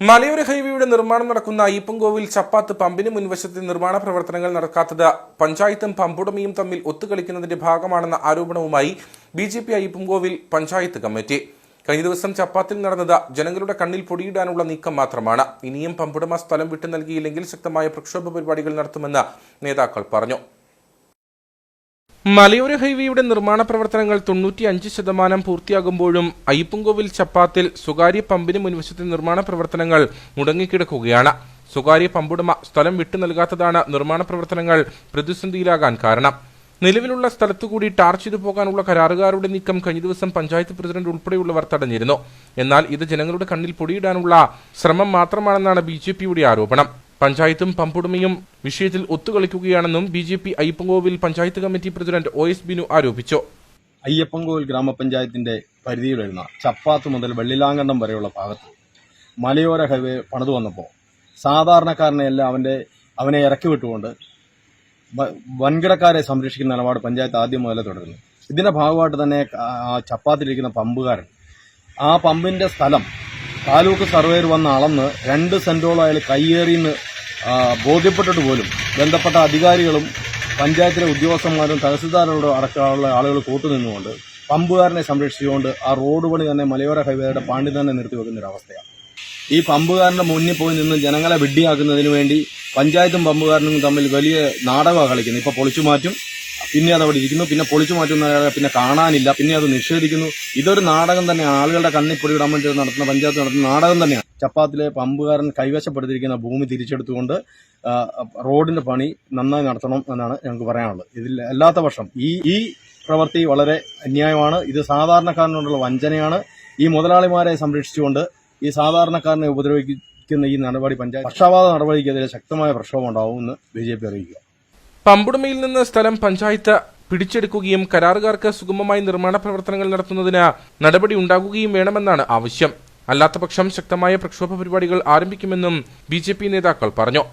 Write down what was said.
മലയോര ഹൈവേയുടെ നിർമ്മാണം നടക്കുന്ന അയ്യപ്പൻകോവിൽ ചപ്പാത്ത് പമ്പിന് മുൻവശത്തെ നിർമ്മാണ പ്രവർത്തനങ്ങൾ നടക്കാത്തത് പഞ്ചായത്തും പമ്പുടമയും തമ്മിൽ ഒത്തുകളിക്കുന്നതിന്റെ ഭാഗമാണെന്ന ആരോപണവുമായി B J P Ayyappankovil panchayat committee. കഴിഞ്ഞ ദിവസം ചപ്പാത്തിൽ നടന്നത് ജനങ്ങളുടെ കണ്ണിൽ പൊടിയിടാനുള്ള നീക്കം മാത്രമാണ്. ഇനിയും പമ്പുടമ സ്ഥലം വിട്ടു നൽകിയില്ലെങ്കിൽ ശക്തമായ പ്രക്ഷോഭ പരിപാടികൾ നടത്തുമെന്ന് നേതാക്കൾ പറഞ്ഞു. മലയോര ഹൈവേയുടെ നിർമ്മാണ പ്രവർത്തനങ്ങൾ തൊണ്ണൂറ്റി അഞ്ച് ശതമാനം പൂർത്തിയാകുമ്പോഴും അയ്യപ്പൻകോവിൽ ചപ്പാത്തിൽ സ്വകാര്യ പമ്പിന് മുൻവശത്തെ നിർമ്മാണ പ്രവർത്തനങ്ങൾ മുടങ്ങിക്കിടക്കുകയാണ്. സ്വകാര്യ പമ്പുടമ സ്ഥലം വിട്ടു നൽകാത്തതാണ് നിർമ്മാണ പ്രവർത്തനങ്ങൾ പ്രതിസന്ധിയിലാകാൻ കാരണം. നിലവിലുള്ള സ്ഥലത്തുകൂടി ടാർ ചെയ്തു പോകാനുള്ള കരാറുകാരുടെ നീക്കം കഴിഞ്ഞ ദിവസം പഞ്ചായത്ത് പ്രസിഡന്റ് ഉൾപ്പെടെയുള്ളവർ തടഞ്ഞിരുന്നു. എന്നാൽ ഇത് ജനങ്ങളുടെ കണ്ണിൽ പൊടിയിടാനുള്ള ശ്രമം മാത്രമാണെന്നാണ് ബി ആരോപണം. പഞ്ചായത്തും പമ്പുടമയും വിഷയത്തിൽ ഒത്തുകളിക്കുകയാണെന്നും B J P Ayyappankovil panchayat committee president O S Binu ആരോപിച്ചു. അയ്യപ്പൻകോവിൽ ഗ്രാമപഞ്ചായത്തിന്റെ പരിധിയിൽ വരുന്ന ചപ്പാത്ത് മുതൽ വെള്ളിലാങ്കണ്ടം വരെയുള്ള ഭാഗത്ത് മലയോര ഹൈവേ പണിതു വന്നപ്പോൾ സാധാരണക്കാരനെയെല്ലാം അവന്റെ അവനെ ഇറക്കി വിട്ടുകൊണ്ട് വൻകിടക്കാരെ സംരക്ഷിക്കുന്ന നിലപാട് പഞ്ചായത്ത് ആദ്യം മുതലേ തുടരുന്നു. ഇതിന്റെ ഭാഗമായിട്ട് തന്നെ ചപ്പാത്തിലിരിക്കുന്ന പമ്പുകാരൻ ആ പമ്പിന്റെ സ്ഥലം താലൂക്ക് സർവേയർ വന്ന് അളന്ന് രണ്ട് സെന്റോളം അയാൾ കയ്യേറിയെന്ന് ബോധ്യപ്പെട്ടിട്ട് പോലും ബന്ധപ്പെട്ട അധികാരികളും പഞ്ചായത്തിലെ ഉദ്യോഗസ്ഥന്മാരും തഹസിൽദാരോടും അടക്കമുള്ള ആളുകൾ കൂട്ടുനിന്നുകൊണ്ട് പമ്പുകാരനെ സംരക്ഷിച്ചുകൊണ്ട് ആ റോഡ് പണി തന്നെ മലയോര ഹൈവേയുടെ പാണ്ടി തന്നെ നിർത്തിവെക്കുന്ന ഒരു അവസ്ഥയാണ്. ഈ പമ്പുകാരന്റെ മുന്നിൽ പോയി നിന്ന് ജനങ്ങളെ വിഡ്ഢിയാക്കുന്നതിന് വേണ്ടി പഞ്ചായത്തും പമ്പുകാരനും തമ്മിൽ വലിയ നാടകമാണ് കളിക്കുന്നത്. ഇപ്പൊ പൊളിച്ചു മാറ്റും പിന്നെ അത് അവിടെ ഇരിക്കുന്നു. പിന്നെ പൊളിച്ചു മാറ്റുന്ന പിന്നെ കാണാനില്ല. പിന്നെ അത് നിഷേധിക്കുന്നു. ഇതൊരു നാടകം തന്നെ ആളുകളുടെ കണ്ണിൽ പൊടിയിടാൻ വേണ്ടി നടത്തുന്ന പഞ്ചായത്ത് നടത്തുന്ന നാടകം തന്നെയാണ്. ചപ്പാത്തിലെ പമ്പുകാരൻ കൈവശപ്പെടുത്തിയിരിക്കുന്ന ഭൂമി തിരിച്ചെടുത്തുകൊണ്ട് റോഡിന്റെ പണി നന്നായി നടത്തണം എന്നാണ് ഞങ്ങൾക്ക് പറയാനുള്ളത്. ഇതിൽ അല്ലാത്ത പക്ഷം ഈ ഈ പ്രവൃത്തി വളരെ അന്യായമാണ്. ഇത് സാധാരണക്കാരനോടുള്ള വഞ്ചനയാണ്. ഈ മുതലാളിമാരെ സംരക്ഷിച്ചുകൊണ്ട് ഈ സാധാരണക്കാരനെ ഉപദ്രവിക്കുന്ന ഈ നടപടി പഞ്ചായത്ത് പക്ഷപാത നടപടിക്കെതിരെ ശക്തമായ പ്രക്ഷോഭം ഉണ്ടാവുമെന്ന് ബി ജെ പി അറിയിക്കുക. പമ്പുടമയിൽ നിന്ന് സ്ഥലം പഞ്ചായത്ത് പിടിച്ചെടുക്കുകയും കരാറുകാർക്ക് സുഗമമായി നിർമ്മാണ പ്രവർത്തനങ്ങൾ നടത്തുന്നതിന് നടപടി ഉണ്ടാകുകയും വേണമെന്നാണ് ആവശ്യം. അല്ലാത്തപക്ഷം ശക്തമായ പ്രക്ഷോഭ പരിപാടികൾ ആരംഭിക്കുമെന്നും ബി നേതാക്കൾ പറഞ്ഞു.